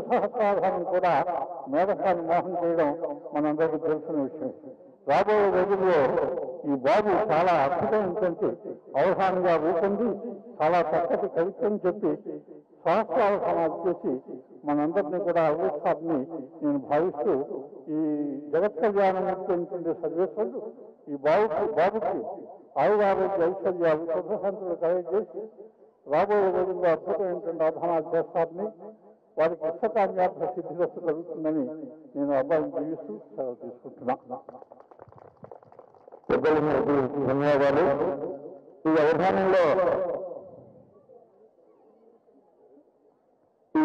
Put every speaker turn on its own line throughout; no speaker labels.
సహస్రాధారం కూడా మేధస్వామి మోహన్ చేయడం మనందరికీ తెలిసిన విషయం. రాబోయే రోజుల్లో ఈ బాబు చాలా అద్భుతమైనటువంటి అవగాహనగా రూపొంది చాలా చక్కటి కవిత్వం చెప్పి సహస్రాల సమాధి చేసి మనందరినీ కూడా అవ్వస్తారని నేను భావిస్తూ ఈ జగత్ కళ్యాణం ఇచ్చినటువంటి సర్వేశ్వరుడు ఈ బాబుకి బాబుకి ఆయురారోగ్య ఐశ్వర్యాలు సుఖశాంతులు కలిగజేసి రాబోయే రోజుల్లో అద్భుతమైనటువంటి అవధానాలు చేస్తారని వారికి ఇష్టకామ్యార్థ సిద్ధిరస్తు కలుగుతుందని నేను అబ్బాయిని జీవిస్తూ సెలవు తీసుకుంటున్నా.
పెద్దలందరికీ ధన్యవాదాలు. ఈ అవధానంలో ఈ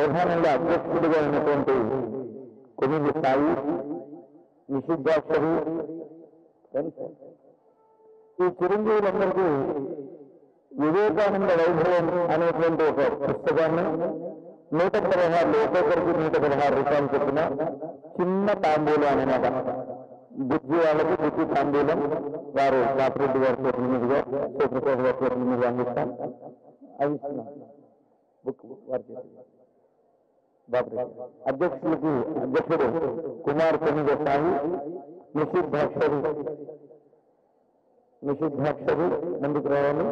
అవధానంలో అధ్యక్షుడిగా ఉన్నటువంటి కొనిది సాయి నిషిద్ధాక్షరు ఈ చిరంజీవులందరికీ వివేకానంద వైభవం అనేటువంటి ఒక పుస్తకాన్ని నూట పదహారు ఒక్కొక్కరికి నూట పదహారు రూపాయలు చెప్పిన చిన్న తాంబూలం అనమాట బుద్ధి వాళ్ళకి బుద్ధి తాంబూలం వారు బాపిరెడ్డి గారి చేతుల మీదుగా సూప్రసాద్ గారి చేతుల మీదుగా అందిస్తాం అది ఇస్తున్నాం బుక్ వారి చేతులు బాపిరెడ్డి అధ్యక్షులకి అధ్యక్షుడు కుమార్ కొనిగ సాయి నిషిద్ధాక్షరి నిషిద్ధాక్షరి ముందుకు రావాలి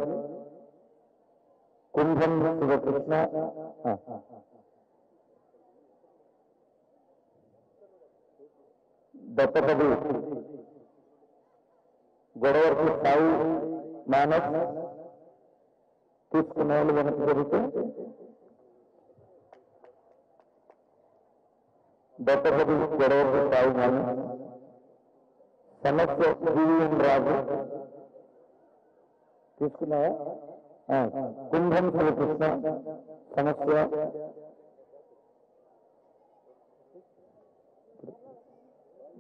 కుంభం శివకృష్ణ दत्त प्रभू गोडवरती मानस, पुष्प नवल बनत होते दत्त प्रभू गोडवरती मानस, समस्त जीवन राज। किसको हाँ, नाम कृष्ण समस्या।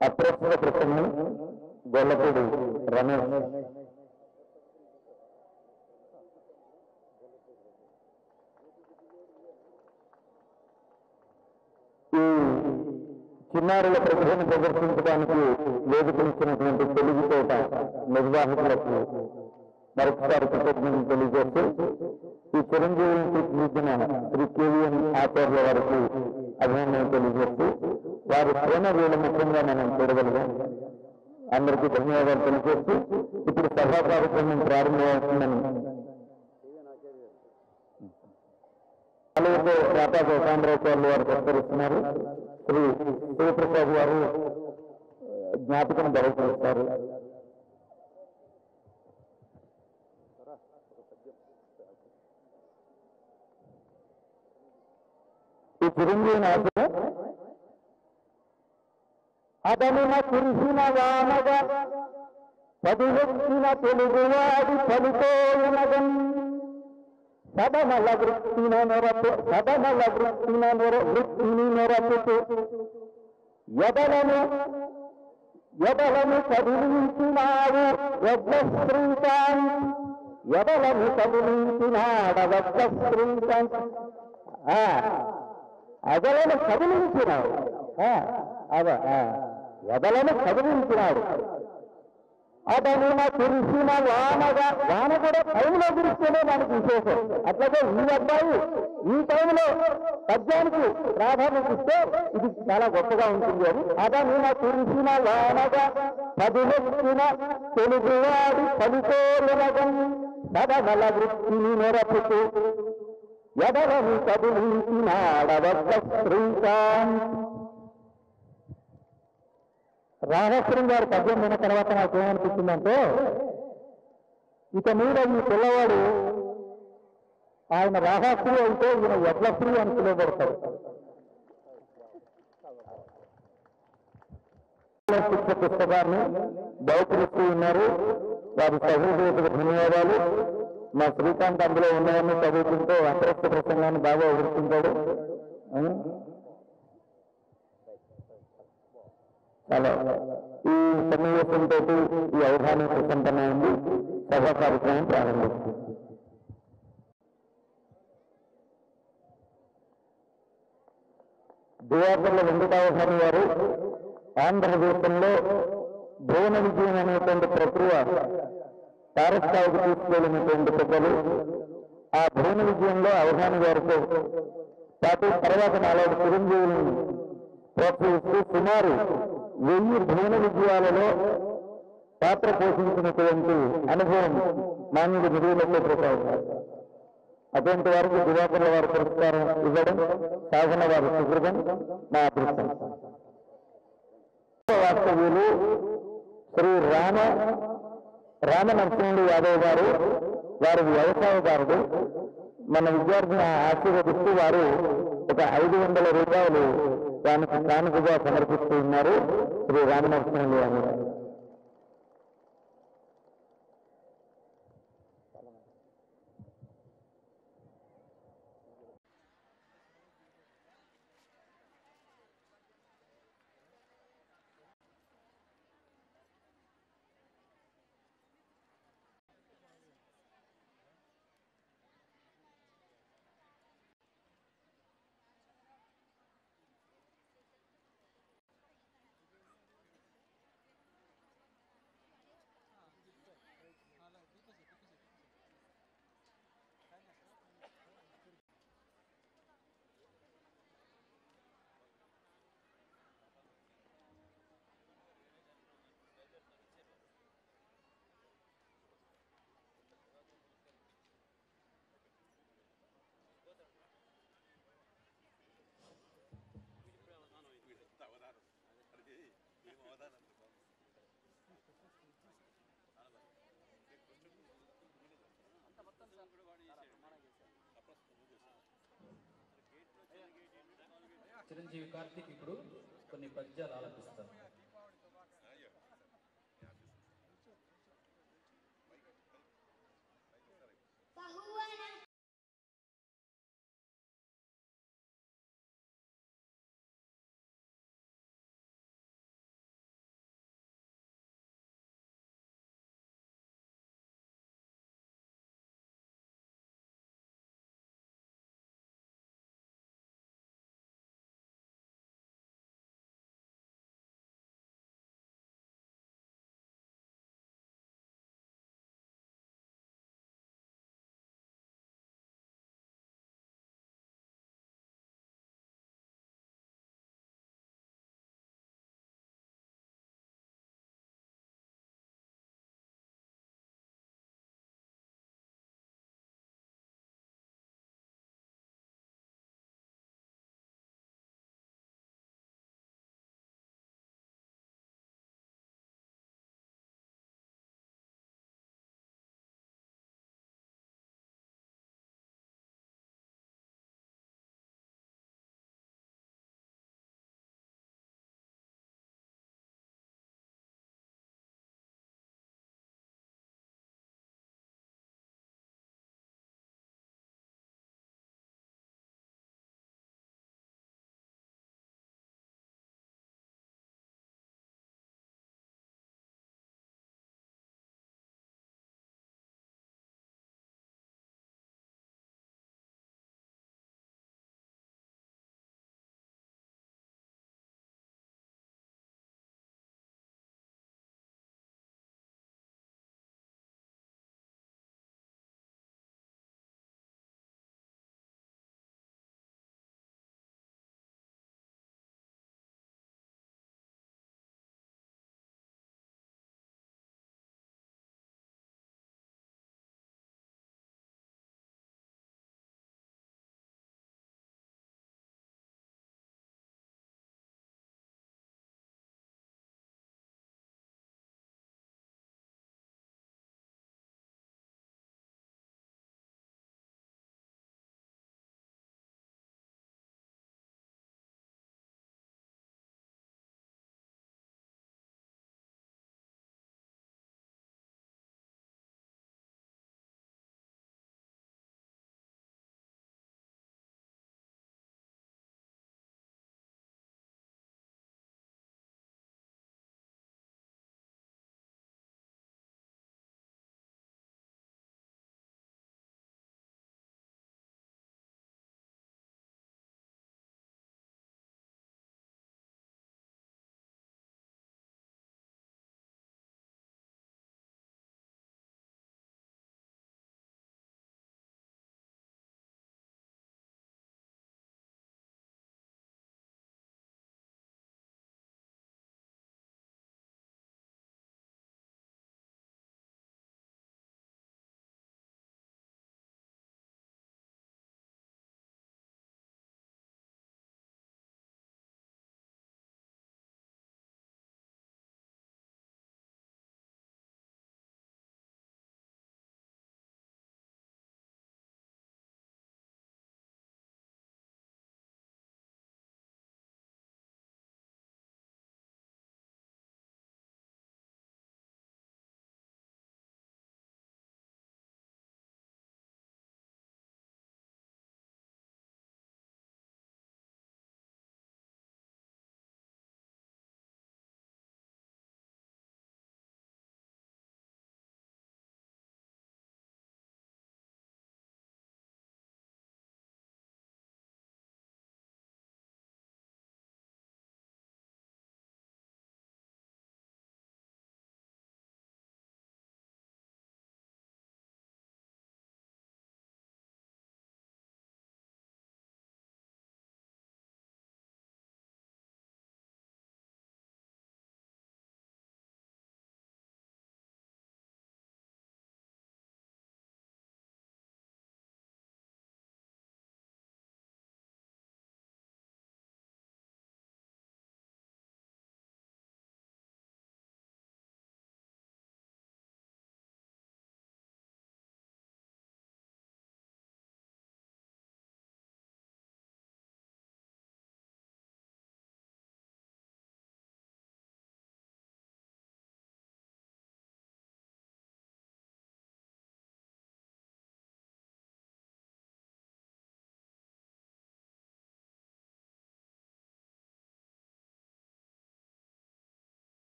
అప్రస్తుత ప్రసంగం గొల్లపూడి రమేష్ ఈ చిన్నారుల ప్రతిభను ప్రదర్శించడానికి వేదికనిచ్చినటువంటి తెలుగు తోట నిర్వాహకులకు మరొకసారి కృతజ్ఞతలు తెలియజేస్తూ ఈ చిరంజీవిని తీర్చిదిద్దిన శ్రీ కేవీఎన్ ఆచార్య వారికి అభినందనలు తెలియజేస్తూ వారి ప్రేమ వేల ముఖ్యంగా మనం చూడగలిగాం. అందరికీ ధన్యవాదాలు తెలియజేస్తూ ఇప్పుడు సభా కార్యక్రమం ప్రారంభమవుతుందని. ఆలయంలో రాపా గోపాంబరాచార్యులు వారు ప్రసరిస్తున్నారు శ్రీ శివప్రసాద్ గారు జ్ఞాపకం బహుకరిస్తారు ఈ చిరంజీవి నాశన అదనిన కురిసిన వానగ పదివెత్తిన తెలుగువాడి పలుకోనగన్ సదమల వృత్తిన నొరపు సదమల వృత్తిన నొర వృత్తిని నెరపుతూ ఎదలను ఎదలను కదిలించినావు వడ్ల శ్రీకాంత్ ఎదలను కదిలించినాడ వడ్ల శ్రీకాంత్ ఆ, కదిలించినావు అదే ఆ, ఎదలను కదిలించినాడు అతనిన తెలిసిన వానగా వాన కూడా టైంలో గురిస్తేనే దానికి విశేషం అట్లాగే ఈ అబ్బాయి ఈ టైంలో పద్యానికి ప్రాధాన్యత ఇస్తే ఇది చాలా గొప్పగా ఉంటుంది అని. అతనిన తెలిసిన వానగా పదిలెత్తిన తెలుగువాడి పలితోలగం సదనల వృత్తిని నెరపుతూ ఎదరని కదిలించినాడవద్ద శ్రీకాంత్ రామేశ్వరం గారు పద్యం విన్న తర్వాత నాకు ఏమనిపించిందంటే ఇక మీద ఈ పిల్లవాడు ఆయన రాహాశ్రీ అయితే ఈయన ఎడ్లశ్రీ అని పిలువబడతాడు. శిక్ష పుస్తకాన్ని బహుకరిస్తూ ఉన్నారు. వారి సహృదయకు ధన్యవాదాలు. మా శ్రీకాంత్ అందులో ఉన్నవన్నీ చదువుకుంటూ అంతరిక్ష ప్రసంగాన్ని బాగా ఎదుర్కొంటాడు చాలా ఈ సన్నివేశంతో ఈ అవగాహన సుసంపన్నమైంది సభా కార్యక్రమం ప్రారంభిస్తుంది దివాకర్ల వెంకటావసాని గారు ఆంధ్రదేశంలో భువన విజయం అనేటువంటి ప్రక్రియ పారస్థాయికి తీసుకెళ్ళినటువంటి పెద్దలు ఆ భువన విజయంలో అవగాహన గారితో పాటు తర్వాత నాలుగు చిరంజీవులను ప్రోత్సహిస్తూ సుమారు వెయ్యి భువన విజయాలలో పాత్ర పోషించినటువంటి అనుభవం మాన్యుడు నిధులతో ప్రసాదించారు అటువంటి వారికి దివాకర్ల వారి పురస్కారం ఇవ్వడం సాధన వారి సుకృతం నా అదృష్టం. వాస్తవ్యులు శ్రీ రామ రామ నరసింహుడు యాదవ్ గారు వారి వ్యవసాయదారుడు మన విద్యార్థిని ఆశీర్వదిస్తూ వారు ఒక ఐదు వందల రూపాయలు దానికి కానుకగా సమర్పిస్తూ ఉన్నారు. శ్రీ రామ అని
చిరంజీవి కార్తీక్ ఇప్పుడు కొన్ని పద్యాలు ఆలపిస్తారు.